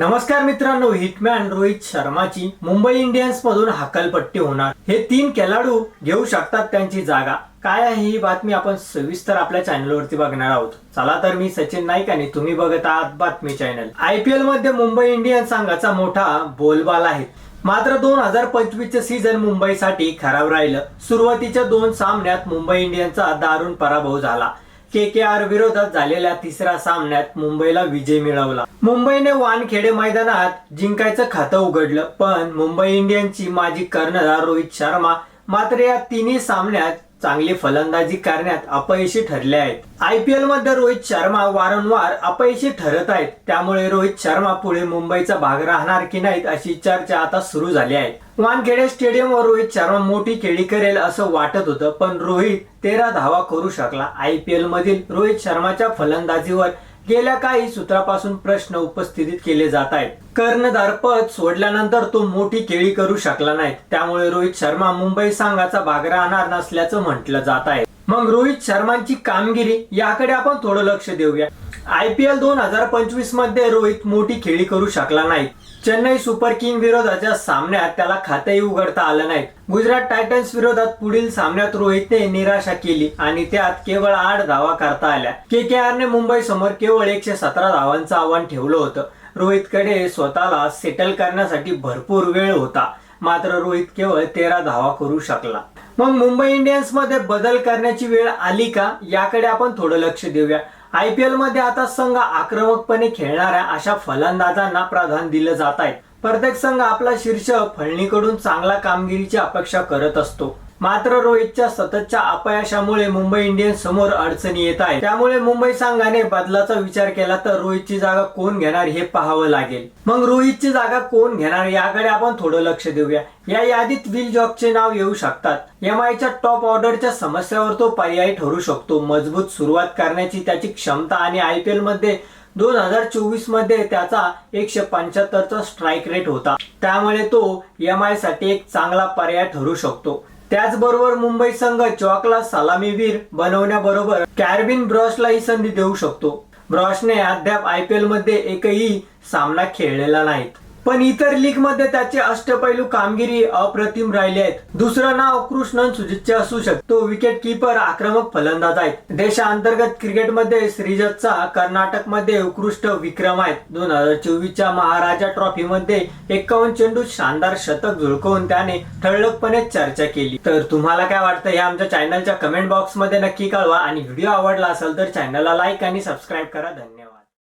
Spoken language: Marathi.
नमस्कार मित्रांनो हिटमॅन रोहित शर्माची मुंबई इंडियन्स मधून हकलपट्टी होणार. हे तीन खेळाडू घेऊ शकतात त्यांची जागा. काय आहे ही बातमी आपण सविस्तर आपल्या चॅनलवरती बघणार आहोत. चला तर मी सचिन नाईक आणि तुम्ही बघत आहात बातमी चॅनल. आय पी एलमध्ये मुंबई इंडियन्स संघाचा मोठा बोलबाल आहे. मात्र दोन हजार पंचवीसचे सीझन मुंबईसाठी खराब राहिलं. सुरुवातीच्या दोन सामन्यात मुंबई इंडियन्सचा दारुण पराभव झाला. के के आर विरोधात झालेल्या तिसऱ्या सामन्यात मुंबईला विजय मिळवला. मुंबईने वानखेडे मैदानात जिंकायचं खातं उघडलं पण मुंबई इंडियन्सची माजी कर्णधार रोहित शर्मा मात्र या तिन्ही सामन्यात चांगली फलंदाजी करण्यात अपयशी ठरले आहेत. आय पी एलमध्ये रोहित शर्मा वारंवार अपयशी ठरत आहेत. त्यामुळे रोहित शर्मा पुढे मुंबईचा भाग राहणार की नाहीत अशी चर्चा आता सुरू झाली आहे. वानखेडे स्टेडियमवर रोहित शर्मा मोठी खेळी करेल असं वाटत होतं पण रोहित तेरा धावा करू शकला. आय पी एल मधील रोहित शर्माच्या फलंदाजीवर गेल्या काही सूत्रापासून प्रश्न उपस्थित केले जात आहेत. कर्णधार पद सोडल्यानंतर तो मोठी केळी करू शकला नाही. त्यामुळे रोहित शर्मा मुंबई संघाचा भाग राहणार नसल्याचं म्हटलं जात आहे. मग रोहित शर्मांची कामगिरी याकडे आपण थोडं लक्ष देऊया. आय पी एल दोन हजार पंचवीसमध्ये रोहित मोठी खेळी करू शकला नाही. चेन्नई सुपर किंग विरोधाच्या सामन्यात त्याला खातेही उघडता आलं नाही. गुजरात टायटन्स विरोधात पुढील सामन्यात रोहितने निराशा केली आणि त्यात केवळ आठ धावा करता आल्या. के के आर ने मुंबई समोर केवळ एकशे सतरा धावांचं आव्हान ठेवलं होतं. रोहितकडे स्वतःला सेटल करण्यासाठी भरपूर वेळ होता. मात्र रोहित केवळ तेरा धावा करू शकला. मग मुंबई इंडियन्समध्ये बदल करण्याची वेळ आली का? याकडे आपण थोडं लक्ष देऊया. आय पी एलमध्ये आता संघ आक्रमकपणे खेळणाऱ्या अशा फलंदाजांना प्राधान्य दिलं जात आहे. प्रत्येक संघ आपला शीर्ष फळणीकडून चांगला कामगिरीची अपेक्षा करत असतो. मात्र रोहितच्या सततच्या अपयशामुळे मुंबई इंडियन्स समोर अडचणी येत आहे त्यामुळे मुंबई संघाने बदलाचा विचार केला तर रोहितची जागा कोण घेणार हे पाहावं लागेल. मग रोहितची जागा कोण घेणार याकडे आपण थोडं लक्ष देऊया. या यादीत विल जॉकचे नाव येऊ शकतात. एम आयच्या टॉप ऑर्डरच्या समस्यावर तो पर्यायी ठरू शकतो. मजबूत सुरुवात करण्याची त्याची क्षमता आणि आय पी मध्ये दोन हजार चोवीसमध्ये त्याचा एकशे पंच्याहत्तरचा स्ट्राईक रेट होता. त्यामुळे तो एम आयसाठी एक चांगला पर्याय ठरू शकतो. त्याचबरोबर मुंबई संघ चॉकला सलामीवीर बनवण्याबरोबर कॅरबिन ब्रॉशलाही संधी देऊ शकतो. ब्रॉशने अद्याप आय पी एलमध्ये एकही सामना खेळलेला नाही पण इतर लीगमध्ये त्याचे अष्टपैलू कामगिरी अप्रतिम राहिले आहेत. दुसरं नाव कृष्णन सुजितचे असू शकतो. विकेट किपर आक्रमक फलंदाज आहेत. देशांतर्गत क्रिकेटमध्ये श्रीजतचा कर्नाटकमध्ये उत्कृष्ट विक्रम आहेत. दोन हजार चोवीसच्या महाराजा ट्रॉफी मध्ये एकावन्न चेंडू शानदार शतक झुळकवून त्याने ठळकपणे चर्चा केली. तर तुम्हाला काय वाटतं हे आमच्या चॅनलच्या कमेंट बॉक्समध्ये नक्की कळवा. आणि व्हिडिओ आवडला असेल तर चॅनलला लाईक आणि सबस्क्राईब करा. धन्यवाद.